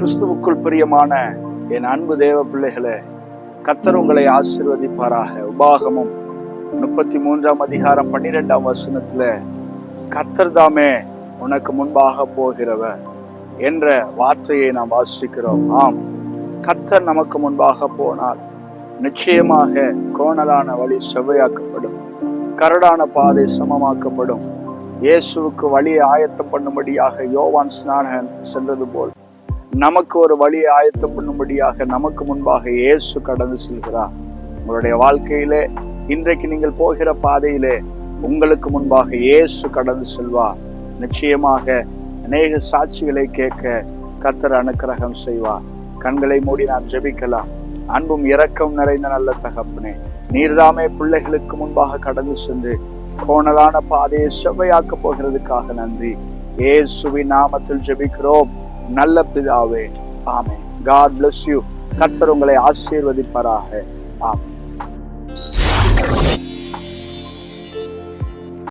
கிறிஸ்துவுக்குள் பிரியமான என் அன்பு தேவ பிள்ளைகளே கத்தர் உங்களை ஆசீர்வதிப்பாராக. உபாகமும் முப்பத்தி மூன்றாம் அதிகாரம் பன்னிரெண்டாம் வசனத்துல கத்தர் தாமே உனக்கு முன்பாக போகிறவர் என்ற வார்த்தையை நாம் வாசிக்கிறோம். ஆம் கத்தர் நமக்கு முன்பாக போனால் நிச்சயமாக கோணலான வழி செவ்வையாக்கப்படும் கரடான பாதை சமமாக்கப்படும். இயேசுவுக்கு வழியை ஆயத்தம் பண்ணும்படியாக யோவான் ஸ்நானகன் சென்றது போல் நமக்கு ஒரு வழியை ஆயத்தம் பண்ணும்படியாக நமக்கு முன்பாக இயேசு கடந்து செல்கிறார். உங்களுடைய வாழ்க்கையிலே இன்றைக்கு நீங்கள் போகிற பாதையிலே உங்களுக்கு முன்பாக இயேசு கடந்து செல்வார். நிச்சயமாக அநேக சாட்சிகளை கேட்க கர்த்தர் அனுக்கிரகம் செய்வார். கண்களை மூடி நாம் ஜெபிக்கலாம். அன்பும் இரக்கம் நிறைந்த நல்ல தகப்பனே நீர்தாமே பிள்ளைகளுக்கு முன்பாக கடந்து சென்று கோணலான பாதையை செவ்வையாக்கப் போகிறதுக்காக நன்றி. இயேசுவின் நாமத்தில் ஜெபிக்கிறோம். நல்ல பிதாவே. ஆமே காட் பிளஸ் யூ கர்த்தர் உங்களை ஆசீர்வதிப்பாராக. ஆமே